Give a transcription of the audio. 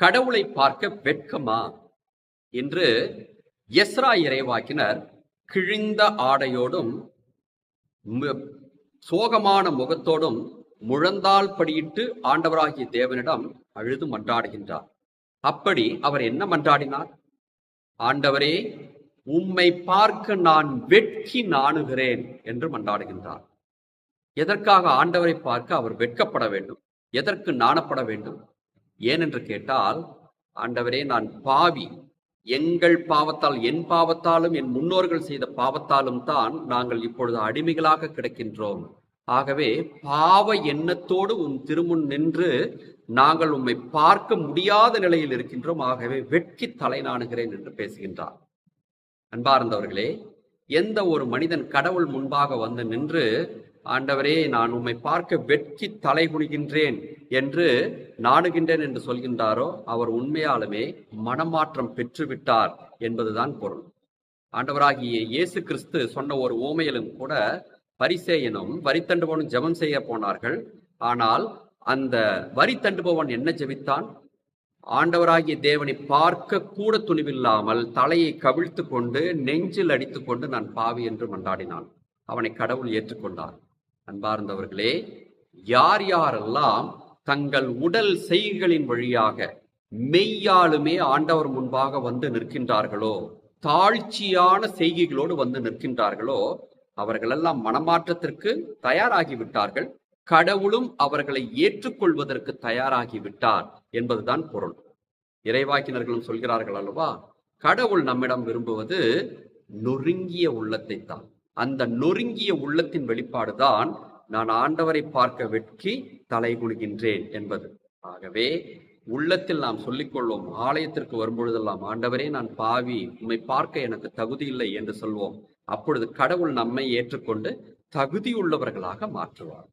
கடவுளை பார்க்க வெட்கமா? என்று எஸ்ரா இறைவாக்கினர் கிழிந்த ஆடையோடும் சோகமான முகத்தோடும் முழந்தால் படியிட்டு ஆண்டவராகிய தேவனிடம் அழுது மன்றாடுகின்றார். அப்படி அவர் என்ன மன்றாடினார்? ஆண்டவரே உம்மை பார்க்க நான் வெட்கி நாணுகிறேன் என்று மன்றாடுகின்றார். எதற்காக ஆண்டவரை பார்க்க அவர் வெட்கப்பட வேண்டும்? எதற்கு நாணப்பட வேண்டும்? ஏனென்று கேட்டால் ஆண்டவரே நான் பாவி. எங்கள் பாவத்தால் என் பாவத்தாலும் என் முன்னோர்கள் செய்த பாவத்தாலும் தான் நாங்கள் இப்பொழுது அடிமைகளாக கிடக்கின்றோம். ஆகவே பாவ எண்ணத்தோடு உன் திருமுன் நின்று நாங்கள் உம்மை பார்க்க முடியாத நிலையில் இருக்கின்றோம். ஆகவே வெட்கி தலை நாணுகிறேன் என்று பேசுகின்றார். அன்பார்ந்தவர்களே எந்த ஒரு மனிதன் கடவுள் முன்பாக வந்து நின்று ஆண்டவரே நான் உம்மை பார்க்க வெட்கி தலை குனிகின்றேன் என்று நாடுகின்றேன் என்று சொல்கின்றாரோ அவர் உண்மையாலுமே மனமாற்றம் பெற்றுவிட்டார் என்பதுதான் பொருள். ஆண்டவராகிய இயேசு கிறிஸ்து சொன்ன ஒரு ஓமையிலும் கூட பரிசேயனும் வரித்தண்டுபவனும் ஜெபம் செய்ய போனார்கள். ஆனால் அந்த வரித்தண்டுபவன் என்ன ஜெபித்தான்? ஆண்டவராகிய தேவனை பார்க்க கூட துணிவில்லாமல் தலையை கவிழ்த்து கொண்டு நெஞ்சில் அடித்துக் கொண்டு நான் பாவி என்று மன்றாடினான் அவனை கடவுள் ஏற்றுக்கொண்டார். அன்பார்ந்தவர்களே யார் யாரெல்லாம் தங்கள் உடல் செய்கைகளின் வழியாக மெய்யாலுமே ஆண்டவர் முன்பாக வந்து நிற்கின்றார்களோ தாழ்ச்சியான செய்கைகளோடு வந்து நிற்கின்றார்களோ அவர்களெல்லாம் மனமாற்றத்திற்கு தயாராகி விட்டார்கள் கடவுளும் அவர்களை ஏற்றுக்கொள்வதற்கு தயாராகி விட்டார் என்பதுதான் பொருள். இறைவாக்கினர்களும் சொல்கிறார்கள் அல்லவா கடவுள் நம்மிடம் விரும்புவது நொறுங்கிய உள்ளத்தை தான் அந்த நொறுங்கிய உள்ளத்தின் வெளிப்பாடுதான் நான் ஆண்டவரை பார்க்க வெட்கி தலை குலுகின்றேன் என்பது. ஆகவே உள்ளத்தில் நாம் சொல்லிக்கொள்வோம் ஆலயத்திற்கு வரும்பொழுதெல்லாம் ஆண்டவரே நான் பாவி உம்மை பார்க்க எனக்கு தகுதி இல்லை என்று சொல்வோம். அப்பொழுது கடவுள் நம்மை ஏற்றுக்கொண்டு தகுதியுள்ளவர்களாக மாற்றுவார்.